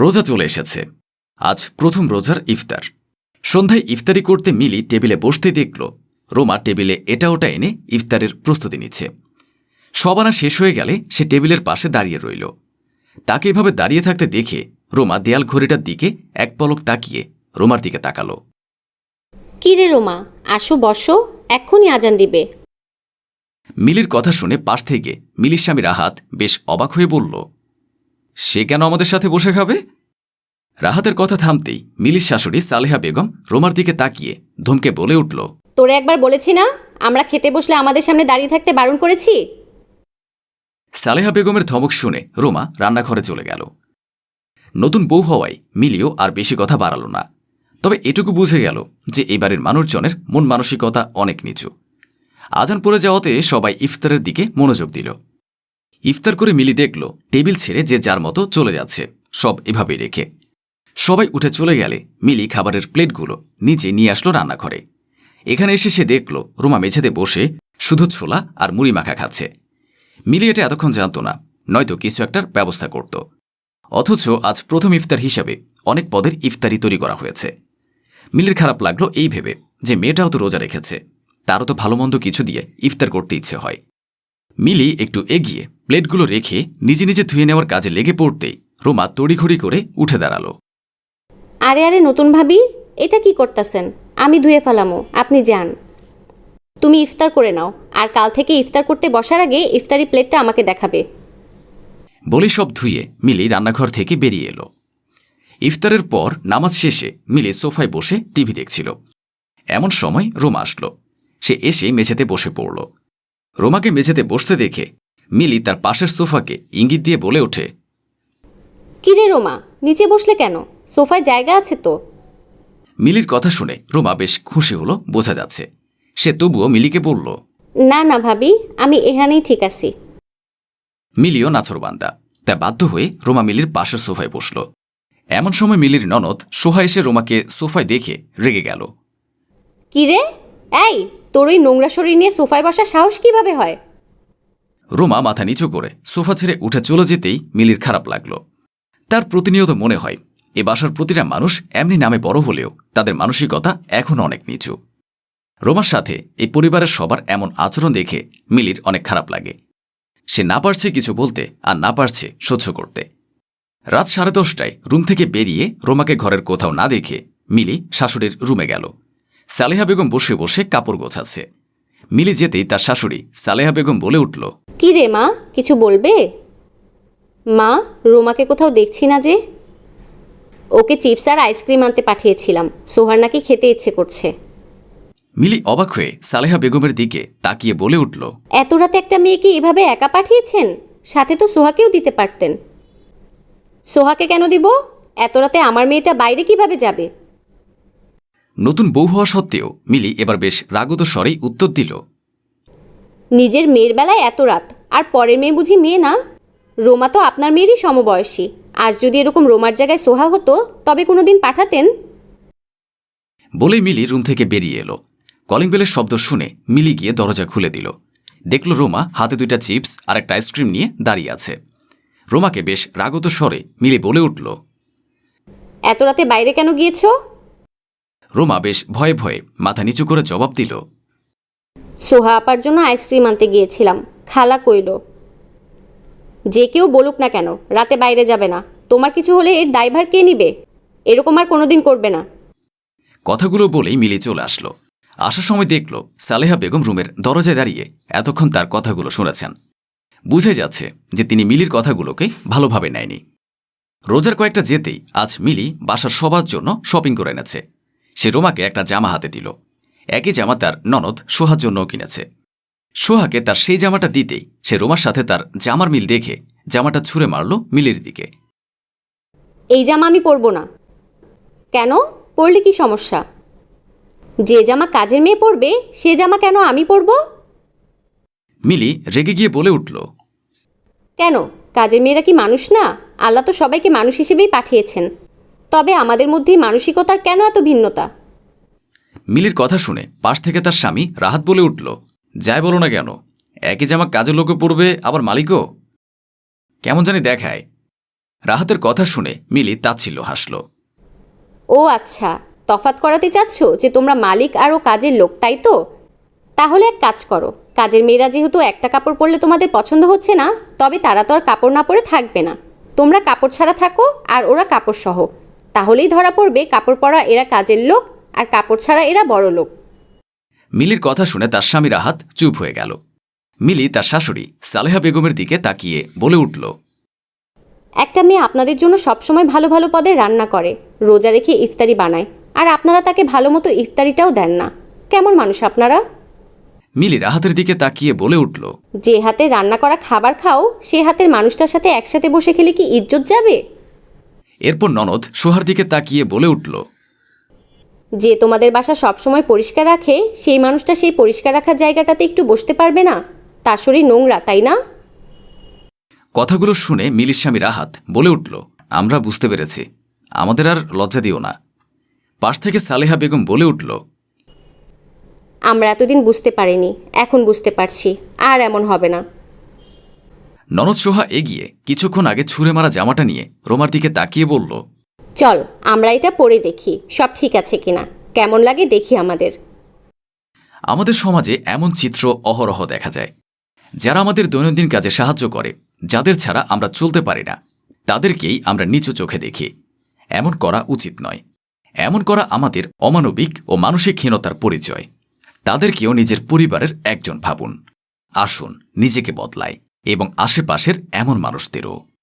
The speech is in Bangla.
রোজা চলে এসেছে। আজ প্রথম রোজার ইফতার। সন্ধ্যায় ইফতারি করতে মিলি টেবিলে বসতে দেখল রোমা টেবিলে এটা ওটা এনে ইফতারের প্রস্তুতি নিচ্ছে। সবানা শেষ হয়ে গেলে সে টেবিলের পাশে দাঁড়িয়ে রইল। তাকে এভাবে দাঁড়িয়ে থাকতে দেখে রোমা দেয়াল ঘড়িটার দিকে এক পলক তাকিয়ে রোমার দিকে তাকালো। কি রে রোমা আসো বসো এক্ষুনি আজান দিবে। মিলির কথা শুনে পাশ থেকে মিলির স্বামী রাহাত বেশ অবাক হয়ে বলল সে কেন আমাদের সাথে বসে খাবে? রাহাতের কথা থামতেই মিলির শাশুড়ি সালেহা বেগম রোমার দিকে তাকিয়ে ধমকে বলে উঠল তোরে একবার বলেছি না? আমরা খেতে বসলে আমাদের সামনে দাঁড়িয়ে থাকতে বারণ করেছি? সালেহা বেগমের ধমক শুনে রোমা রান্নাঘরে চলে গেল। নতুন বউ হওয়ায় মিলিও আর বেশি কথা বাড়াল না। তবে এটুকু বুঝে গেল যে এবারের মানুষজনের মন মানসিকতা অনেক নিচু। আজান পড়ে যাওয়াতে সবাই ইফতারের দিকে মনোযোগ দিল। ইফতার করে মিলি দেখল টেবিল ছেড়ে যে যার মতো চলে যাচ্ছে, সব এভাবেই রেখে। সবাই উঠে চলে গেলে মিলি খাবারের প্লেটগুলো নিচে নিয়ে আসলো রান্নাঘরে। এখানে এসে সে দেখল রোমা মেঝেতে বসে শুধু ছোলা আর মুড়ি মাখা খাচ্ছে। মিলি এটা এতক্ষণ জানত না, নয়তো কিছু একটার ব্যবস্থা করত। অথচ আজ প্রথম ইফতার হিসাবে অনেক পদের ইফতারি তৈরি করা হয়েছে। মিলির খারাপ লাগল এই ভেবে যে মেয়েটাও তো রোজা রেখেছে, তারও তো ভালো মন্দ কিছু দিয়ে ইফতার করতে ইচ্ছে হয়। মিলি একটু এগিয়ে প্লেটগুলো রেখে নিজে নিজে ধুয়ে নেওয়ার কাজে লেগে পড়তেই রোমা তড়িঘড়ি করে উঠে দাঁড়াল। আরে আরে নতুন ভাবি এটা কি করতেছেন? আমি ধুয়ে ফেলামো আপনি যান। তুমি ইফতার করে নাও আর কাল থেকে ইফতার করতে বসার আগে ইফতারি প্লেটটা আমাকে দেখাবে। বলে সব ধুয়ে মিলি রান্নাঘর থেকে বেরিয়ে এলো। ইফতারের পর নামাজ শেষে মিলি সোফায় বসে টিভি দেখছিল। এমন সময় রোমা আসলো। সে এসে মেঝেতে বসে পড়ল। রোমাকে মেঝেতে বসতে দেখে মিলি তার পাশের সোফাকে ইঙ্গিত দিয়ে বলে ওঠে কি রে রোমা নিচে বসলে কেন? সোফায় জায়গা আছে তো? মিলির কথা শুনে রোমা বেশ খুশি হলো বোঝা যাচ্ছে। সে তবুও মিলিকে বলল না না ভাবি আমি এখানেই ঠিক আছি। মিলিও নাছরবান্দা তা বাধ্য হয়ে রোমা মিলির পাশের সোফায় বসল। এমন সময় মিলির ননদ সোহা এসে রোমাকে সোফায় দেখে রেগে গেল। কি রে? এই তোর ওই নোংরা শরীর নিয়ে সোফায় বসার সাহস কীভাবে হয়? রোমা মাথা নিচু করে সোফা ছেড়ে উঠে চলে যেতেই মিলির খারাপ লাগল। তার প্রতিনিয়ত মনে হয়, এ বাসার প্রতিটা মানুষ এমনি নামে বড় হলেও তাদের মানসিকতা এখন অনেক নিচু। রোমার সাথে এই পরিবারের সবার এমন আচরণ দেখে মিলির অনেক খারাপ লাগে। সে না পারছে কিছু বলতে আর না পারছে সহ্য করতে। রাত সাড়ে দশটায় রুম থেকে বেরিয়ে রোমাকে ঘরের কোথাও না দেখে মিলি শাশুড়ির রুমে গেল। সালেহা বেগম বসে বসে কাপড় গোছাচ্ছে। মিলি যেতেই তার শাশুড়ি সালেহা বেগম বলে উঠল কি রে মা কিছু বলবে? মা রোমাকে কোথাও দেখছি না যে। ওকে চিপস আর আইসক্রিম আনতে পাঠিয়েছিলাম। সোহার নাকি খেতে ইচ্ছে করছে। মিলি অবাক হয়ে সালেহা বেগমের দিকে তাকিয়ে বলে উঠল এত রাতে একটা মেয়েকে এভাবে একা পাঠিয়েছেন? সাথে তো সোহাকেও দিতে পারতেন। সোহাকে কেন দিব? এত রাতে আমার মেয়েটা বাইরে কীভাবে যাবে? নতুন বউ হওয়া সত্ত্বেও মিলি এবার বেশ রাগত স্বরেই উত্তর দিল। নিজের মেয়ের বেলায় এত রাত আর পরের মেয়ে বুঝি মেয়ে না? রোমা তো আপনার মেয়েরই সমবয়সী আজ যদি এরকম রোমার জায়গায় সোহা হতো তবে কোনোদিন পাঠাতেন? বলেই মিলি রুম থেকে বেরিয়ে এলো। কলিং বেলের শব্দ শুনে মিলি গিয়ে দরজা খুলে দিল। দেখল রোমা হাতে দুইটা চিপস আর একটা আইসক্রিম নিয়ে দাঁড়িয়ে আছে। রোমাকে বেশ রাগত স্বরে মিলি বলে উঠল এত রাতে বাইরে কেন গিয়েছো? রোমা বেশ ভয়ে ভয়ে মাথা নিচু করে জবাব দিল। সোহা আপার জন্য আইসক্রিম আনতে গিয়েছিলাম। খালা কইল যে কেউ বলুক না কেন রাতে বাইরে যাবে না। তোমার কিছু হলে এর ড্রাইভার কে নিবে? এরকম আর কোনোদিন করবে না। কথাগুলো বলেই মিলি চলে আসলো। আসার সময় দেখল সালেহা বেগম রুমের দরজায় দাঁড়িয়ে এতক্ষণ তার কথাগুলো শুনেছেন। বুঝে যাচ্ছে যে তিনি মিলির কথাগুলোকে ভালোভাবে নেয়নি। রোজার কয়েকটা যেতেই আজ মিলি বাসার সবার জন্য শপিং করে এনেছে। সে রোমাকে একটা জামা হাতে দিল। একই জামা তার ননদ সোহার জন্যও কিনেছে। সোহাকে তার সেই জামাটা দিতেই সে রোমার সাথে তার জামার মিল দেখে জামাটা ছুঁড়ে মারল মিলের দিকে। এই জামা আমি পরবো না। কেন? পরলে কি সমস্যা? যে জামা কাজের মেয়ে পরবে সে জামা কেন আমি পরবো? মিলি রেগে গিয়ে বলে উঠল কেন? কাজের মেয়েরা কি মানুষ না? আল্লাহ তো সবাইকে মানুষ হিসেবেই পাঠিয়েছেন। তবে আমাদের মধ্যেই মানসিকতার কেন এত ভিন্নতা? মিলির কথা শুনে পাশ থেকে তার স্বামী রাহাত বলে উঠল যাই বলো না কেন একই জামা কাজের লোকে পড়বে আবার মালিকও? কেমন জানি দেখায়। রাহাতের কথা শুনে মিলি তাচ্ছিল্য হাসল। ও আচ্ছা তফাত করাতে চাচ্ছ যে তোমরা মালিক আর ও কাজের লোক তাই তো? তাহলে এক কাজ করো কাজের মেয়েরা যেহেতু একটা কাপড় পরলে তোমাদের পছন্দ হচ্ছে না তবে তারা তো আর কাপড় না পরে থাকবে না। তোমরা কাপড় ছাড়া থাকো আর ওরা কাপড় সহ তাহলেই ধরা পড়বে কাপড় পরা এরা কাজের লোক আর কাপড় ছাড়া এরা বড় লোক। মিলির কথা শুনে তার স্বামী রাহাত চুপ হয়ে গেল। মিলি তার শাশুড়ি সালেহা বেগমের দিকে তাকিয়ে বলে উঠল একটা মেয়ে আপনাদের জন্য সবসময় ভালো ভালো পদে রান্না করে রোজা রেখে ইফতারি বানায় আর আপনারা তাকে ভালো মতো ইফতারিটাও দেন না। কেমন মানুষ আপনারা? মিলি রাহাতের দিকে তাকিয়ে বলে উঠল যে হাতে রান্না করা খাবার খাও সে হাতের মানুষটার সাথে একসাথে বসে খেলে কি ইজ্জত যাবে? এরপর ননদ সোহার দিকে তাকিয়ে বলে উঠল যে তোমাদের বাসা সবসময় পরিষ্কার রাখে সেই মানুষটা সেই পরিষ্কার রাখার জায়গাটাতে একটু বসতে পারবে না? তার শরীর নোংরা তাই না? কথাগুলো শুনে মিলির স্বামী রাহাত বলে উঠল আমরা বুঝতে পেরেছি আমাদের আর লজ্জা দিও না। পাশ থেকে সালেহা বেগম বলে উঠল আমরা এতদিন বুঝতে পারিনি এখন বুঝতে পারছি আর এমন হবে না। ননদ সোহা এগিয়ে কিছুক্ষণ আগে ছুঁড়ে মারা জামাটা নিয়ে রোমার দিকে তাকিয়ে বলল চল আমরা এটা পরে দেখি সব ঠিক আছে কিনা। কেমন লাগে দেখি আমাদের। আমাদের সমাজে এমন চিত্র অহরহ দেখা যায়। যারা আমাদের দৈনন্দিন কাজে সাহায্য করে যাদের ছাড়া আমরা চলতে পারি না তাদেরকেই আমরা নিচু চোখে দেখি। এমন করা উচিত নয়। এমন করা আমাদের অমানবিক ও মানসিক হীনতার পরিচয়। তাদেরকেও নিজের পরিবারের একজন ভাবুন। আসুন নিজেকে বদলায় এবং আশেপাশের এমন মানুষদেরও।